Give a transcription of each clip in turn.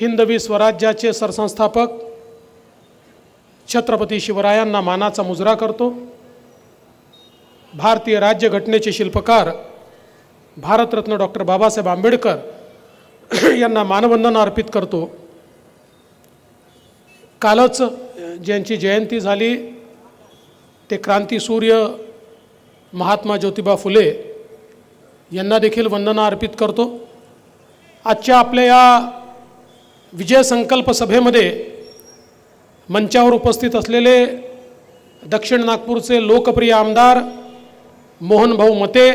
हिंदवी स्वराज्याचे सरसंस्थापक छत्रपती शिवरायांना मानाचा मुजरा करतो. भारतीय राज्यघटनेचे शिल्पकार भारतरत्न डॉक्टर बाबासाहेब आंबेडकर यांना मानवंदना अर्पित करतो. कालच ज्यांची जयंती झाली ते क्रांतीसूर्य महात्मा ज्योतिबा फुले यांना देखील वंदना अर्पित करतो. आजच्या आपल्या या विजय संकल्प सभेमध्ये मंचावर उपस्थित असलेले दक्षिण नागपूरचे लोकप्रिय आमदार मोहनभाऊ मते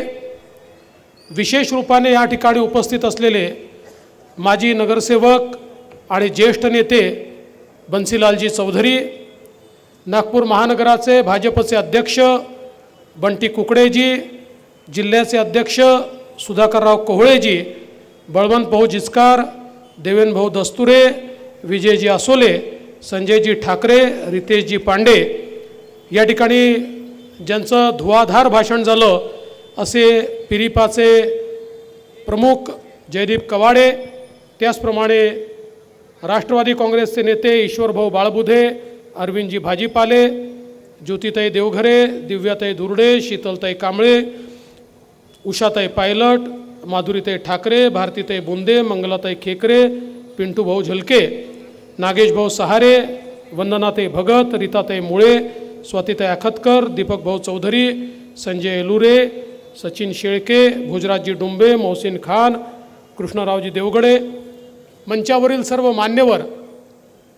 विशेष रूपाने या ठिकाणी उपस्थित असलेले माजी नगरसेवक आणि ज्येष्ठ नेते बन्सीलालजी चौधरी नागपूर महानगराचे भाजपचे अध्यक्ष बंटी कुकडेजी जिल्ह्याचे अध्यक्ष सुधाकरराव कोहळेजी बळवंत भाऊ जिचकार देवेन भाऊ दस्तुरे विजयजी आसोले संजयजी ठाकरे रितेशजी पांडे या ठिकाणी ज्यांचं धुवाधार भाषण झालं असे पिरिपाचे प्रमुख जयदीप कवाडे त्याचप्रमाणे राष्ट्रवादी काँग्रेसचे नेते ईश्वरभाऊ बाळबुधे अरविंदजी भाजीपाले ज्योतिताई देवघरे दिव्याताई दुर्डे शीतलताई कांबळे उषाताई पायलट माधुरीताई ठाकरे भारतीताई बोंदे मंगलाताई खेकरे पिंटू भाऊ झलके नागेश भाऊ सहारे वंदनाताई भगत रीताताई मुळे स्वातीताई अखतकर दीपक भाऊ चौधरी संजय एलुरे सचिन शेळके भुजराजजी डुंबे मोहसिन खान कृष्णरावजी देवगडे मंचावरील सर्व मान्यवर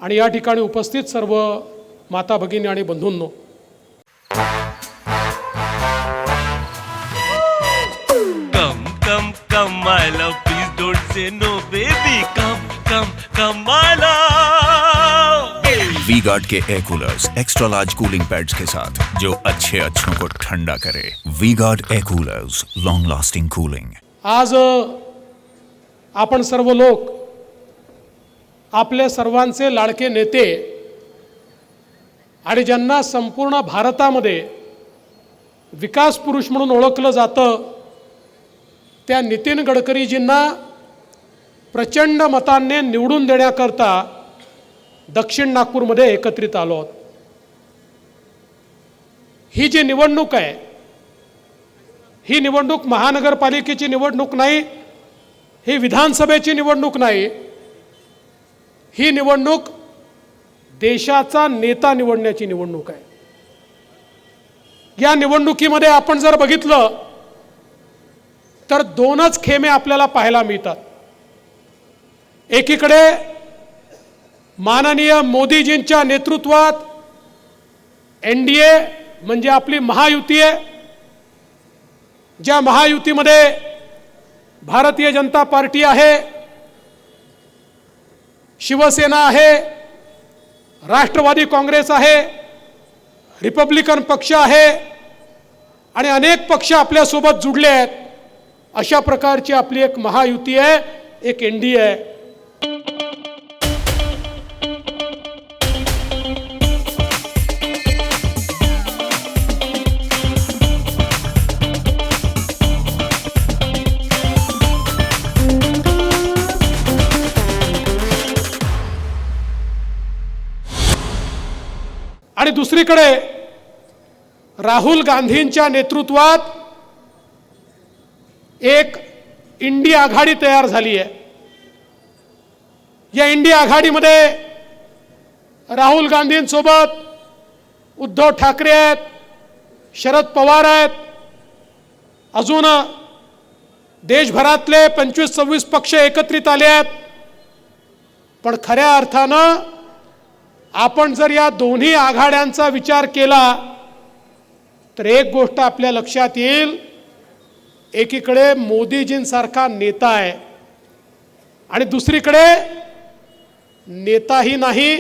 आणि या ठिकाणी उपस्थित सर्व माता भगिनी आणि बंधूंनो. Say no, baby. Come, come, come, my love. V Guard K air coolers extra large cooling pads के साथ जो अच्छे अच्छों को ठंडा करे V Guard air coolers long lasting cooling आज अ, आपण सर्व लोक आपले सर्वांचे लाडके नेते आणि ज्यांना संपूर्ण भारतामध्ये विकास पुरुष म्हणून ओळखलं जातं त्या नितीन गडकरीजींना प्रचंड मतांनी निवडून देण्याकरता दक्षिण नागपूरमध्ये एकत्रित आलो आहोत. ही जी निवडणूक आहे ही निवडणूक महानगरपालिकेची निवडणूक नाही ही विधानसभेची निवडणूक नाही ही निवडणूक देशाचा नेता निवडण्याची निवडणूक आहे. या निवडणुकीमध्ये आपण जर बघितलं तर दोनच खेमे आपल्याला पाहायला मिळतात. एकीकडे माननीय मोदीजींच्या नेतृत्वात एन डी ए म्हणजे आपली महायुती आहे ज्या महायुतीमध्ये भारतीय जनता पार्टी आहे शिवसेना आहे राष्ट्रवादी काँग्रेस आहे रिपब्लिकन पक्ष आहे आणि अनेक पक्ष आपल्यासोबत जुडले आहेत अशा प्रकारची आपली एक महायुती आहे एक एन डी ए आहे. आणि दुसरीकडे राहुल गांधींच्या नेतृत्वात एक इंडी आघाडी तयार झाली आहे या इंडी आघाडीमध्ये राहुल गांधींसोबत उद्धव ठाकरे आहेत शरद पवार आहेत अजून देशभरातले पंचवीस सव्वीस पक्ष एकत्रित आले आहेत. पण खऱ्या अर्थानं आपण जर या दोन्ही आघाड्यांचा विचार केला तर एक गोष्ट आपल्या लक्षात येईल. एकीकडे मोदीजींसारखा नेता आहे आणि दुसरीकडे नेताही नाही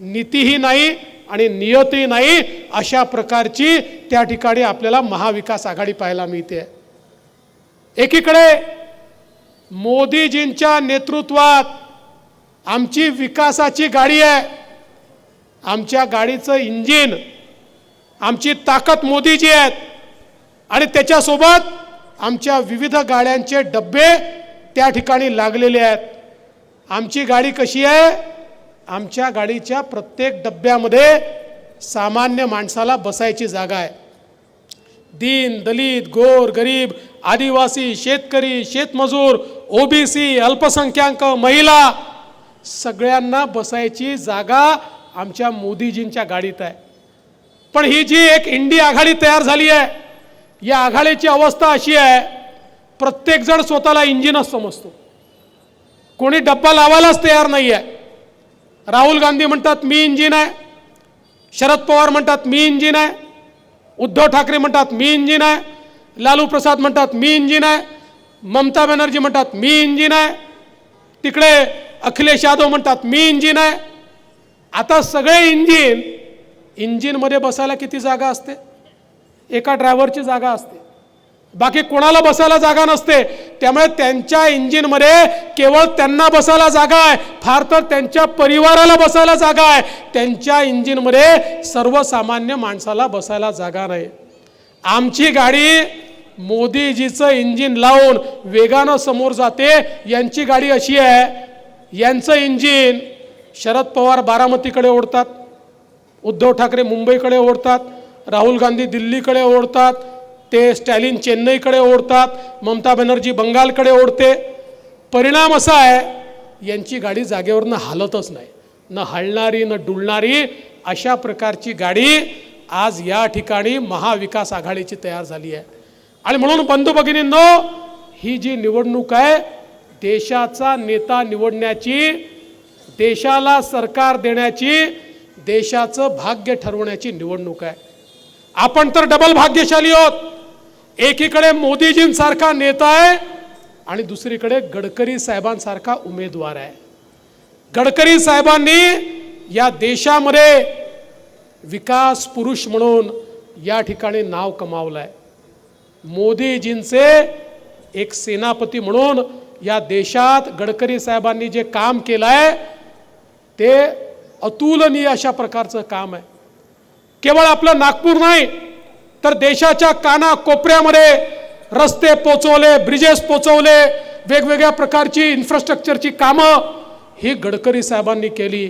नीतीही नाही आणि नियतही नाही अशा प्रकारची त्या ठिकाणी आपल्याला महाविकास आघाडी पाहायला मिळते. एकीकडे मोदीजींच्या नेतृत्वात आमची विकासाची गाडी आहे. आमच्या गाडीचं इंजिन आमची ताकद मोदीजी आहेत आणि त्याच्यासोबत आमच्या विविध गाड्यांचे डब्बे त्या ठिकाणी लागलेले आहेत. आमची गाडी कशी आहे? आमच्या गाडीच्या प्रत्येक डब्यामध्ये सामान्य माणसाला बसायची जागा आहे. दीन दलित गोर गरीब आदिवासी शेतकरी शेतमजूर ओबीसी अल्पसंख्याक महिला सगळ्यांना बसायची जागा आमच्या मोदीजींच्या गाडीत आहे. पण ही जी एक इंडी आघाडी तयार झाली आहे या आघाडीची अवस्था अशी आहे प्रत्येकजण स्वतःला इंजिनच समजतो. कोणी डब्बा लावायलाच तयार नाही आहे राहुल गांधी म्हणतात मी इंजिन आहे. शरद पवार म्हणतात मी इंजिन आहे. उद्धव ठाकरे म्हणतात मी इंजिन आहे. लालू प्रसाद म्हणतात मी इंजिन आहे. ममता बॅनर्जी म्हणतात मी इंजिन आहे. तिकडे अखिलेश यादव म्हणतात मी इंजिन आहे. आता सगळे इंजिन इंजिनमध्ये बसायला किती जागा असते? एका ड्रायव्हरची जागा असते. बाकी कोणाला बसायला जागा नसते. त्यामुळे त्यांच्या इंजिनमध्ये केवळ त्यांना बसायला जागा आहे. फार तर त्यांच्या परिवाराला बसायला जागा आहे. त्यांच्या इंजिनमध्ये सर्वसामान्य माणसाला बसायला जागा नाही. आमची गाडी मोदीजीचं इंजिन लावून वेगानं समोर जाते. यांची गाडी अशी आहे यांचं इंजिन शरद पवार बारामतीकडे ओढतात उद्धव ठाकरे मुंबईकडे ओढतात राहुल गांधी दिल्लीकडे ओढतात ते स्टॅलिन चेन्नईकडे ओढतात ममता बॅनर्जी बंगालकडे ओढते. परिणाम असा आहे यांची गाडी जागेवरनं हालतच नाही. न हलणारी न डुलणारी अशा प्रकारची गाडी आज या ठिकाणी महाविकास आघाडीची तयार झाली आहे. आणि म्हणून बंधू भगिनींनो ही जी निवडणूक आहे देशाचा नेता निवडण्याची देशाला सरकार देण्याची देशाचं भाग्य ठरवण्याची निवडणूक आहे. आपण तर डबल भाग्यशाली आहोत. एकीकडे मोदीजींसारखा नेता आहे आणि दुसरीकडे गडकरी साहेबांसारखा उमेदवार आहे. गडकरी साहेबांनी या देशामध्ये विकास पुरुष म्हणून या ठिकाणी नाव कमावलं आहे मोदीजींचे एक सेनापती म्हणून या देशात गडकरी साहेबांनी जे काम केलं आहे ते अतुलनीय अशा प्रकारचं काम आहे. केवळ आपलं नागपूर नाही तर देशाच्या काना कोपऱ्यामध्ये रस्ते पोचवले ब्रिजेस पोचवले वेगवेगळ्या प्रकारची इन्फ्रास्ट्रक्चरची कामं ही गडकरी साहेबांनी केली.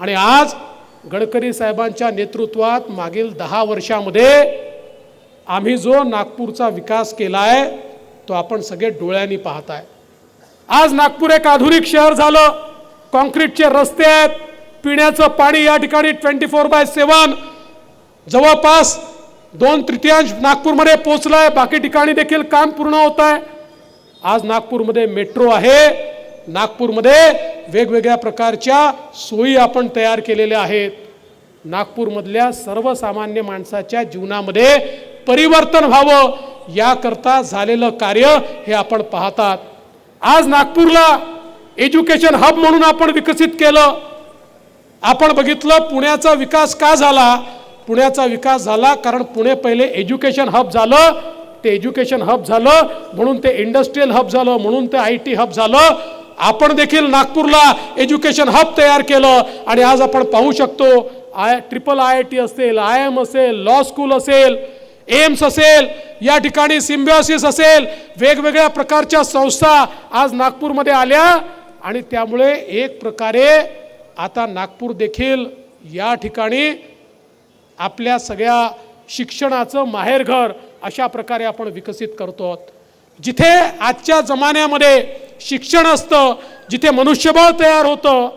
आणि आज गडकरी साहेबांच्या नेतृत्वात मागील दहा वर्षामध्ये आम्ही जो नागपूरचा विकास केला आहे तो आपण सगळे डोळ्यांनी आहे आज नागपूर एक आधुनिक शहर झालं. कॉन्क्रीटचे रस्ते आहेत. पिण्याचं पाणी या ठिकाणी ट्वेंटी फोर बाय सेवन जवळपास दोन तृतीयांश नागपूरमध्ये पोचलं आहे बाकी ठिकाणी देखील काम पूर्ण होत आहे आज नागपूरमध्ये मेट्रो आहे. नागपूरमध्ये वेगवेगळ्या प्रकारच्या सोयी आपण तयार केलेल्या आहेत. नागपूरमधल्या सर्वसामान्य माणसाच्या जीवनामध्ये परिवर्तन व्हावं याकरता झालेलं कार्य हे आपण पाहतात. आज नागपूरला एज्युकेशन हब म्हणून आपण विकसित केलं. आपण बघितलं पुण्याचा विकास का झाला? पुण्याचा विकास झाला कारण पुणे पहिले एज्युकेशन हब झालं. ते एज्युकेशन हब झालं म्हणून ते इंडस्ट्रीयल हब झालं म्हणून ते आय टी हब झालं. आपण देखील नागपूरला एज्युकेशन हब तयार केलं आणि आज आपण पाहू शकतो I triple I I T असेल आय एम असेल लॉ स्कूल असेल एम्स असेल या ठिकाणी सिम्बिओसिस असेल वेगवेगळ्या प्रकारच्या संस्था आज नागपूरमध्ये आल्या. आणि त्यामुळे एक प्रकारे आता नागपूर देखील या ठिकाणी आपल्या सगळ्या शिक्षणाचं माहेरघर अशा प्रकारे आपण विकसित करतो आहोत. जिथे आजच्या जमान्यामध्ये शिक्षण असतं जिथे मनुष्यबळ तयार होतं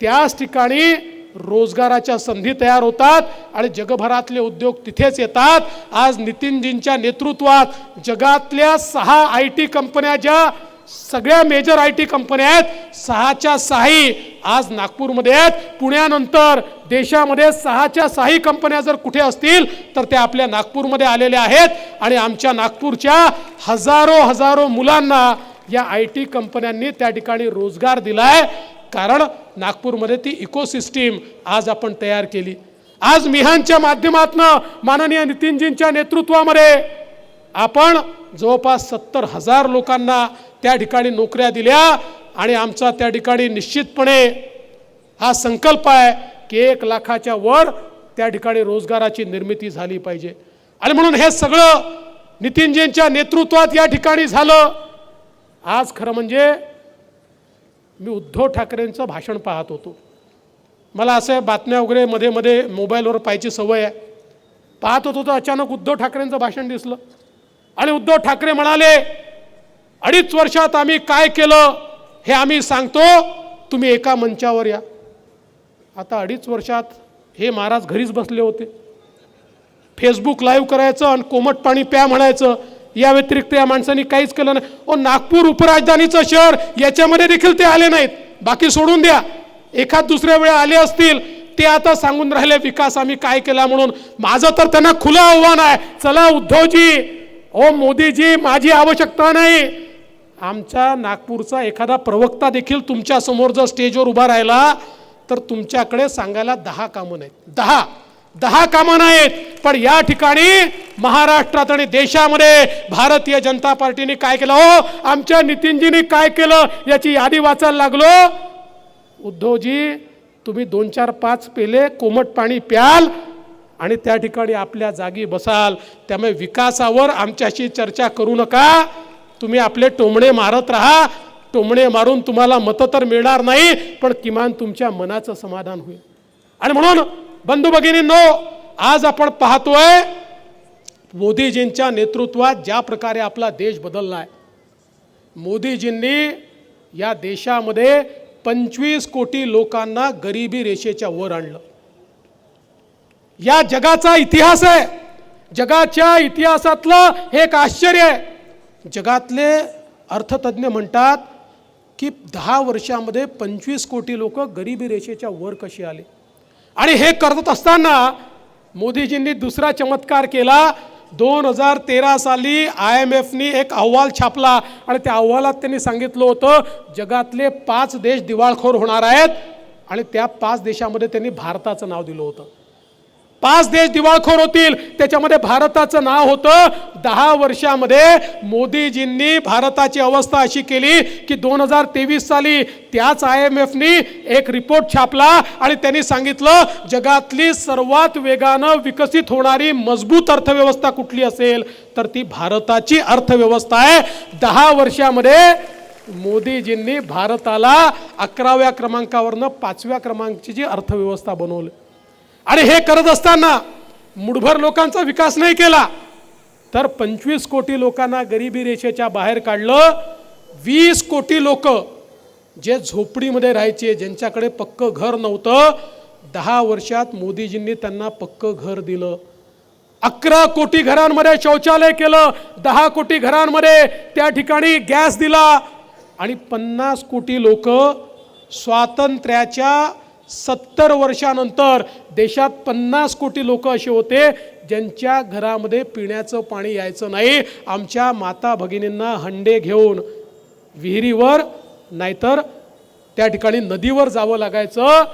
त्याच ठिकाणी रोजगाराच्या संधी तयार होतात आणि जगभरातले उद्योग तिथेच येतात. आज नितीनजींच्या नेतृत्वात जगातल्या सहा आय टी कंपन्या ज्या सगळ्या मेजर आय टी कंपन्या आहेत. सहाच्या सहाही आज नागपूरमध्ये आहेत. पुण्यानंतर देशामध्ये सहाच्या सहाही कंपन्या जर कुठे असतील तर त्या आपल्या नागपूरमध्ये आलेल्या आहेत. आणि आमच्या नागपूरच्या हजारो हजारो मुलांना या आय टी कंपन्यांनी त्या ठिकाणी रोजगार दिला आहे कारण नागपूरमध्ये ती इकोसिस्टीम आज आपण तयार केली. आज मिहानच्या माध्यमातनं माननीय नितीनजींच्या नेतृत्वामध्ये आपण जवळपास सत्तर हजार लोकांना त्या ठिकाणी नोकऱ्या दिल्या आणि आमचा त्या ठिकाणी निश्चितपणे हा संकल्प आहे की एक लाखाच्या वर त्या ठिकाणी रोजगाराची निर्मिती झाली पाहिजे. आणि म्हणून हे सगळं नितीनजींच्या नेतृत्वात या ठिकाणी झालं. आज खरं म्हणजे मी उद्धव ठाकरेंचं भाषण पाहत होतो. मला असं बातम्या वगैरे मध्ये मध्ये मोबाईलवर पाहायची सवय आहे. पाहत होतो तर अचानक उद्धव ठाकरेंचं भाषण दिसलं. आणि उद्धव ठाकरे म्हणाले अडीच वर्षात आम्ही काय केलं हे आम्ही सांगतो तुम्ही एका मंचावर या. आता अडीच वर्षात हे महाराज घरीच बसले होते. फेसबुक लाईव्ह करायचं आणि कोमट पाणी प्या म्हणायचं या व्यतिरिक्त या माणसांनी काहीच केलं नाही. ओ नागपूर उपराजधानीचं शहर याच्यामध्ये देखील ते आले नाहीत. बाकी सोडून द्या. एखाद दुसऱ्या वेळा आले असतील ते आता सांगून राहिले विकास आम्ही काय केला म्हणून? माझं तर त्यांना खुलं आव्हान आहे. चला उद्धवजी. ओ मोदीजी माझी आवश्यकता नाही. आमच्या नागपूरचा एखादा प्रवक्ता देखील तुमच्यासमोर जर स्टेजवर उभा राहिला तर तुमच्याकडे सांगायला दहा कामं नाहीत. दहा? दहा कामं नाहीत. पण या ठिकाणी महाराष्ट्रात आणि देशामध्ये भारतीय जनता पार्टीने काय केलं? हो आमच्या नितीनजीने काय केलं याची यादी वाचायला लागलो. उद्धवजी तुम्ही दोन चार पाच पेले कोमट पाणी प्याल आणि त्या ठिकाणी आपल्या जागी बसाल. त्यामुळे विकासावर आमच्याशी चर्चा करू नका. तुम्ही आपले टोमणे मारत राहा. टोमणे मारून तुम्हाला मतं तर मिळणार नाही पण किमान तुमच्या मनाचं समाधान होईल. आणि म्हणून बंधू भगिनींनो आज आपण पाहतोय मोदीजींच्या नेतृत्वात ज्या प्रकारे आपला देश बदलला आहे मोदीजींनी या देशामध्ये पंचवीस कोटी लोकांना गरिबी रेषेच्या वर आणलं. या जगाचा इतिहास आहे. जगाच्या इतिहासातलं हे एक आश्चर्य आहे. जगातले अर्थतज्ज्ञ म्हणतात की दहा वर्षामध्ये पंचवीस कोटी लोक गरिबी रेषेच्या वर कशी आले? आणि हे करत असताना मोदीजींनी दुसरा चमत्कार केला. दोन हजार तेरा साली आय एम एफनी एक अहवाल छापला आणि त्या अहवालात त्यांनी सांगितलं होतं जगातले पाच देश दिवाळखोर होणार आहेत आणि त्या पाच देशामध्ये त्यांनी भारताचं नाव दिलं होतं. पाच देश दिवाळखोर होतील. त्याच्यामध्ये भारताचं नाव होतं दहा वर्षामध्ये मोदीजींनी भारताची अवस्था अशी केली की दोन हजार तेवीस साली त्याच आय एम एफनी एक रिपोर्ट छापला आणि त्यांनी सांगितलं जगातली सर्वात वेगानं विकसित होणारी मजबूत अर्थव्यवस्था कुठली असेल? तर ती भारताची अर्थव्यवस्था आहे. दहा वर्षामध्ये मोदीजींनी भारताला अकराव्या क्रमांकावरनं पाचव्या क्रमांकाची जी अर्थव्यवस्था बनवली आणि हे करत असताना मुठभर लोकांचा विकास नाही केला तर पंचवीस कोटी लोकांना गरिबी रेषेच्या बाहेर काढलं. वीस कोटी लोक जे झोपडीमध्ये राहायचे ज्यांच्याकडे पक्क घर नव्हतं दहा वर्षात मोदीजींनी त्यांना पक्क घर दिलं. अकरा कोटी घरांमध्ये शौचालय केलं दहा कोटी घरांमध्ये त्या ठिकाणी गॅस दिला आणि पन्नास कोटी लोक स्वातंत्र्याच्या सत्तर वर्षानंतर देशात पन्नास कोटी लोक असे होते ज्यांच्या घरामध्ये पिण्याचं पाणी यायचं नाही. आमच्या माता भगिनींना हंडे घेऊन विहिरीवर नाहीतर त्या ठिकाणी नदीवर जावं लागायचं.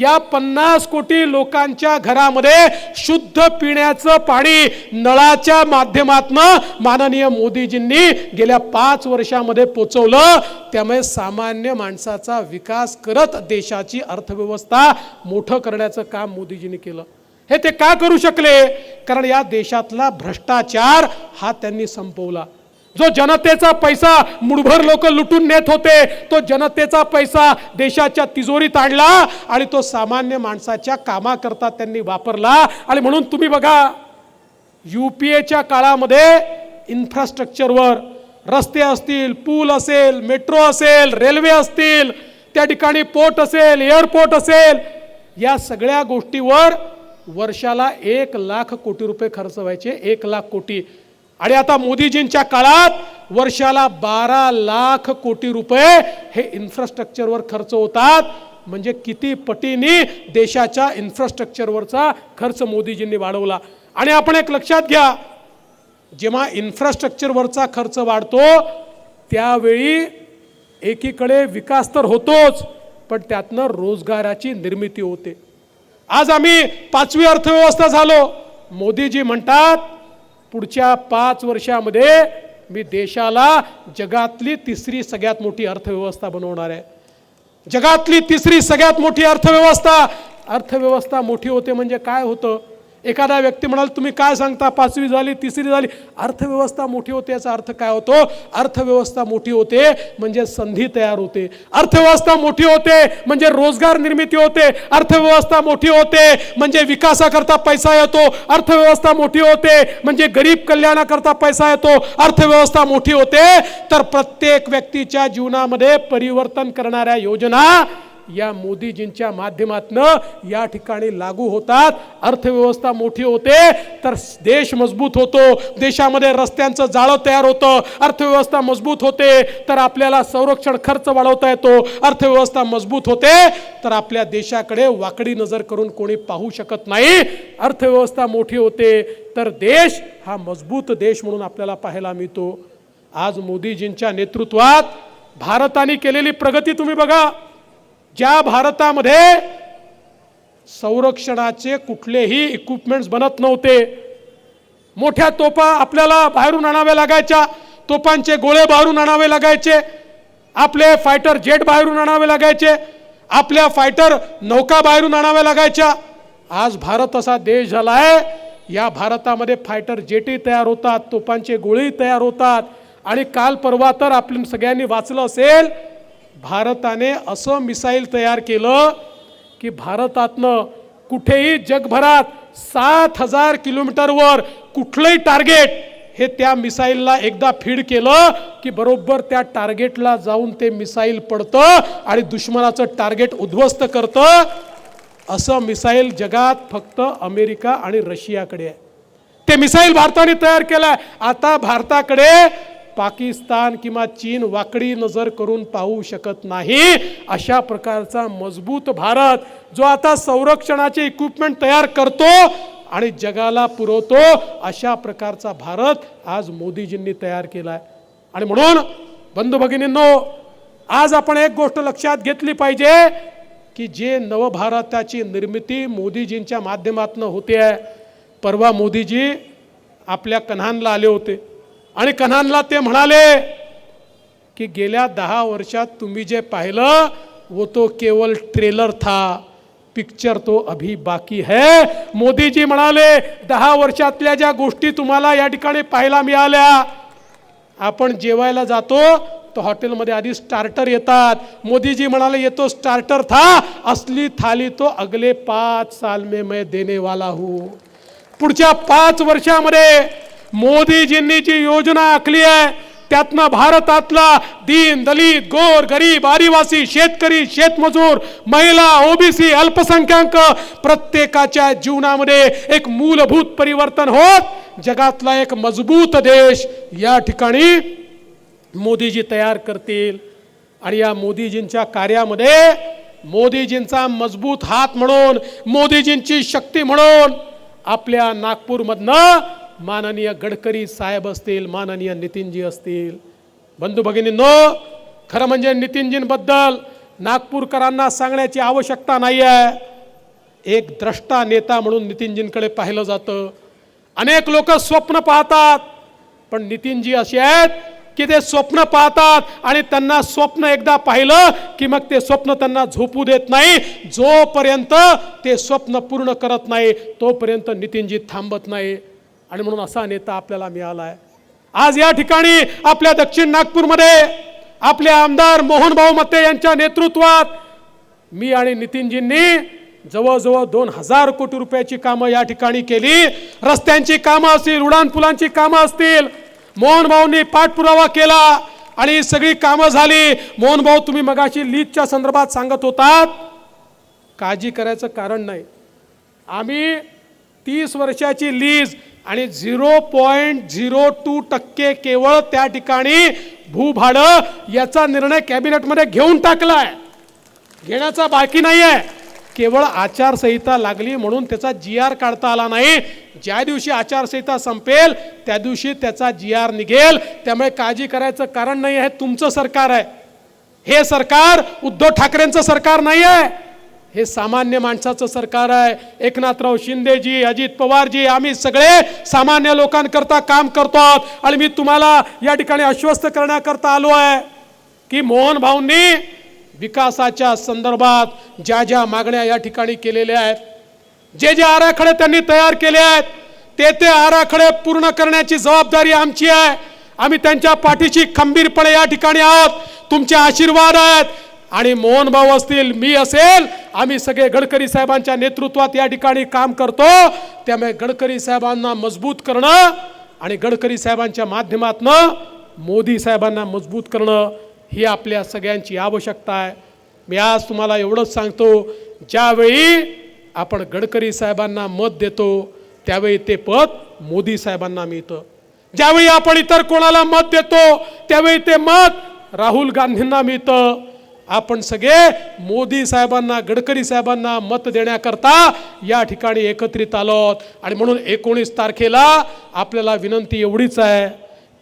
या पन्नास कोटी लोकांच्या घरामध्ये शुद्ध पिण्याचं पाणी नळाच्या माध्यमातनं माननीय मोदीजींनी गेल्या पाच वर्षामध्ये पोचवलं. त्यामुळे सामान्य माणसाचा विकास करत देशाची अर्थव्यवस्था मोठं करण्याचं काम मोदीजींनी केलं. हे ते का करू शकले? कारण या देशातला भ्रष्टाचार हा त्यांनी संपवला. जो जनतेचा पैसा मुठभर लोक लुटून नेत होते तो जनतेचा पैसा देशाच्या तिजोरीत आणला आणि तो सामान्य माणसाच्या कामाकरता त्यांनी वापरला. आणि म्हणून तुम्ही बघा यू पी एच्या काळामध्ये इन्फ्रास्ट्रक्चरवर रस्ते असतील पूल असेल मेट्रो असेल रेल्वे असतील त्या ठिकाणी पोर्ट असेल एअरपोर्ट असेल या सगळ्या गोष्टीवर वर्षाला एक लाख कोटी रुपये खर्च व्हायचे एक लाख कोटी. आणि आता मोदीजींच्या काळात वर्षाला बारा लाख कोटी रुपये हे इन्फ्रास्ट्रक्चरवर खर्च होतात. म्हणजे किती पटीने देशाच्या इन्फ्रास्ट्रक्चरवरचा खर्च मोदीजींनी वाढवला. आणि आपण एक लक्षात घ्या जेव्हा इन्फ्रास्ट्रक्चरवरचा खर्च वाढतो त्यावेळी एकीकडे विकास तर होतोच पण त्यातनं रोजगाराची निर्मिती होते. आज आम्ही पाचवी अर्थव्यवस्था झालो. मोदीजी म्हणतात पुढच्या पाच वर्षामध्ये मी देशाला जगातली तिसरी सगळ्यात मोठी अर्थव्यवस्था बनवणार आहे. जगातली तिसरी सगळ्यात मोठी अर्थव्यवस्था. अर्थव्यवस्था मोठी होते म्हणजे काय होतं? एखादा व्यक्ती म्हणाल तुम्ही काय सांगता? पाचवी झाली तिसरी झाली. अर्थव्यवस्था मोठी होते याचा अर्थ काय होतो? अर्थव्यवस्था मोठी होते म्हणजे संधी तयार होते. अर्थव्यवस्था मोठी होते म्हणजे रोजगार निर्मिती होते. अर्थव्यवस्था मोठी होते म्हणजे विकासाकरता पैसा येतो. अर्थव्यवस्था मोठी होते म्हणजे गरीब कल्याणाकरता पैसा येतो. अर्थव्यवस्था मोठी होते तर प्रत्येक व्यक्तीच्या जीवनामध्ये परिवर्तन करणाऱ्या योजना या मोदीजींच्या माध्यमातनं या ठिकाणी लागू होतात. अर्थव्यवस्था मोठी होते तर देश मजबूत होतो. देशामध्ये रस्त्यांचं जाळं तयार होतं. अर्थव्यवस्था मजबूत होते तर आपल्याला संरक्षण खर्च वाढवता येतो. अर्थव्यवस्था मजबूत होते तर आपल्या देशाकडे वाकडी नजर करून कोणी पाहू शकत नाही. अर्थव्यवस्था मोठी होते तर देश हा मजबूत देश म्हणून आपल्याला पाहायला मिळतो. आज मोदीजींच्या नेतृत्वात भारताने केलेली प्रगती तुम्ही बघा. ज्या भारतामध्ये संरक्षणाचे कुठलेही इक्विपमेंट्स बनत नव्हते. मोठ्या तोफा आपल्याला बाहेरून आणाव्या लागायच्या. तोफांचे गोळे बाहेरून आणावे लागायचे. आपले फायटर जेट बाहेरून आणावे लागायचे. आपल्या फायटर नौका बाहेरून आणाव्या लागायच्या. आज भारत असा देश झाला आहे या भारतामध्ये फायटर जेटही तयार होतात तोफांचे गोळेही तयार होतात. आणि काल परवा तर आपण सगळ्यांनी वाचलं असेल भारताने असं मिसाईल तयार केलं की भारतातनं कुठेही जगभरात सात हजार किलोमीटरवर कुठलंही टार्गेट हे त्या मिसाईलला एकदा फीड केलं की बरोबर त्या टार्गेटला जाऊन ते मिसाईल पडतं आणि दुश्मनाचं टार्गेट उद्ध्वस्त करतं. असं मिसाईल जगात फक्त अमेरिका आणि रशियाकडे आहे. ते मिसाईल भारताने तयार केलाय. आता भारताकडे पाकिस्तान किंवा चीन वाकडी नजर करून पाहू शकत नाही. अशा प्रकारचा मजबूत भारत जो आता संरक्षणाचे इक्विपमेंट तयार करतो आणि जगाला पुरवतो अशा प्रकारचा भारत आज मोदीजींनी तयार केला आहे आणि म्हणून बंधू भगिनींनो आज आपण एक गोष्ट लक्षात घेतली पाहिजे की जे नवभारताची निर्मिती मोदीजींच्या माध्यमातून होते आहे. परवा मोदीजी आपल्या कन्हानला आले होते. आणि कन्हानला ते म्हणाले की गेल्या दहा वर्षात तुम्ही जे पाहिलं वो तो केवळ ट्रेलर था. पिक्चर तो अभी बाकी है. मोदीजी म्हणाले दहा वर्षातल्या ज्या गोष्टी तुम्हाला या ठिकाणी पाहायला मिळाल्या आपण जेवायला जातो तर हॉटेलमध्ये आधी स्टार्टर येतात. मोदीजी म्हणाले येतो स्टार्टर था. असली थाली तो अगले पाच साल में मैं देने वाला हूँ. पुढच्या पाच वर्षामध्ये मोदीजींनी जी योजना आखली आहे त्यातनं भारतातला दीन दलित गोर गरीब आदिवासी शेतकरी शेतमजूर महिला ओबीसी अल्पसंख्याक प्रत्येकाच्या जीवनामध्ये एक मूलभूत परिवर्तन होत. जगातला एक मजबूत देश या ठिकाणी मोदीजी तयार करतील. आणि या मोदीजींच्या कार्यामध्ये मोदीजींचा मजबूत हात म्हणून मोदीजींची शक्ती म्हणून आपल्या नागपूरमधनं माननीय गडकरी साहेब असतील माननीय नितीनजी असतील. बंधू भगिनींनो खरं म्हणजे नितीनजींबद्दल नागपूरकरांना सांगण्याची आवश्यकता नाही आहे एक द्रष्टा नेता म्हणून नितीनजींकडे पाहिलं जातं. अनेक लोक स्वप्न पाहतात पण नितीनजी असे आहेत की ते स्वप्न पाहतात आणि त्यांना स्वप्न एकदा पाहिलं की मग ते स्वप्न त्यांना झोपू देत नाही. जोपर्यंत ते स्वप्न पूर्ण करत नाही तोपर्यंत नितीनजी थांबत नाही. आणि म्हणून असा नेता आपल्याला मिळाला आहे आज या ठिकाणी आपल्या दक्षिण नागपूरमध्ये आपले आमदार मोहनभाऊ मते यांच्या नेतृत्वात मी आणि नितीनजींनी जवळजवळ दोन हजार कोटी रुपयाची कामं या ठिकाणी केली. रस्त्यांची कामं असतील उडाणपुलांची कामं असतील मोहनभाऊंनी पाठपुरावा केला आणि सगळी कामं झाली. मोहनभाऊ तुम्ही मगाशी लीजच्या संदर्भात सांगत होतात काळजी करायचं कारण नाही. आम्ही तीस वर्षाची लीज आणि झिरो पॉईंट झिरो टू टक्के केवळ त्या ठिकाणी भूभाडं याचा निर्णय कॅबिनेटमध्ये घेऊन टाकला आहे घेण्याचा बाकी नाही आहे केवळ आचारसंहिता लागली म्हणून त्याचा जी आर काढता आला नाही. ज्या दिवशी आचारसंहिता संपेल त्या दिवशी त्याचा जी आर निघेल. त्यामुळे काळजी करायचं कारण नाही आहे तुमचं सरकार आहे. हे सरकार उद्धव ठाकरेंचं सरकार नाही आहे हे सामान्य माणसाचं सरकार आहे. एकनाथराव शिंदेजी अजित पवारजी आम्ही सगळे सामान्य लोकांकरता काम करतो आहोत. आणि मी तुम्हाला या ठिकाणी आश्वस्त करण्याकरता आलो आहे की मोहन भाऊंनी विकासाच्या संदर्भात ज्या ज्या मागण्या या ठिकाणी केलेल्या आहेत जे जे आराखडे त्यांनी तयार केले आहेत ते ते आराखडे पूर्ण करण्याची जबाबदारी आमची आहे. आम्ही त्यांच्या पाठीशी खंबीरपणे या ठिकाणी आहोत. तुमचे आशीर्वाद आहेत. आणि मोहन भाऊ असतील मी असेल आम्ही सगळे गडकरी साहेबांच्या नेतृत्वात या ठिकाणी काम करतो. त्यामुळे गडकरी साहेबांना मजबूत करणं आणि गडकरी साहेबांच्या माध्यमातनं मोदी साहेबांना मजबूत करणं ही आपल्या सगळ्यांची आवश्यकता आहे. मी आज तुम्हाला एवढंच सांगतो ज्यावेळी आपण गडकरी साहेबांना मत देतो त्यावेळी ते पद मोदी साहेबांना मिळतं. ज्यावेळी आपण इतर कोणाला मत देतो त्यावेळी ते मत राहुल गांधींना मिळतं. आपण सगळे मोदी साहेबांना गडकरी साहेबांना मत देण्याकरता या ठिकाणी एकत्रित आलोत. आणि म्हणून एकोणीस तारखेला आपल्याला विनंती एवढीच आहे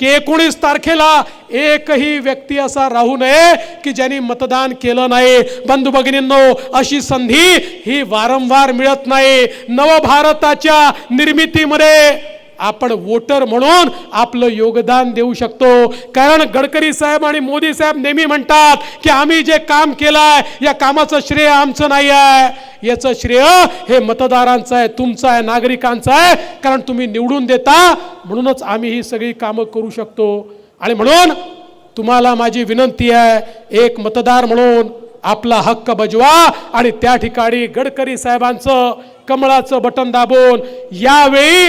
की एकोणीस तारखेला एकही व्यक्ती असा राहू नये की ज्यांनी मतदान केलं नाही. बंधू भगिनींनो अशी संधी ही वारंवार मिळत नाही. नवभारताच्या निर्मितीमध्ये आपण वोटर म्हणून आपलं योगदान देऊ शकतो. कारण गडकरी साहेब आणि मोदी साहेब नेहमी म्हणतात की आम्ही जे काम केलं आहे या कामाचं श्रेय आमचं नाही आहे याचं श्रेय हे मतदारांचं आहे तुमचं आहे नागरिकांचं आहे. कारण तुम्ही निवडून देता म्हणूनच आम्ही ही सगळी कामं करू शकतो. आणि म्हणून तुम्हाला माझी विनंती आहे एक मतदार म्हणून आपला हक्क बजवा आणि त्या ठिकाणी गडकरी साहेबांचं कमळाचं बटन दाबून यावेळी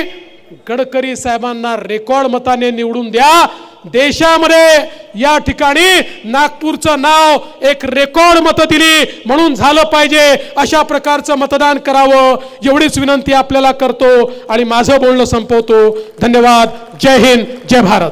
गडकरी साहेबांना रेकॉर्ड मताने निवडून द्या. देशामध्ये या ठिकाणी नागपूरचं नाव एक रेकॉर्ड मत दिली म्हणून झालं पाहिजे. अशा प्रकारचं मतदान करावं एवढीच विनंती आपल्याला करतो आणि माझं बोलणं संपवतो. धन्यवाद. जय हिंद. जय भारत.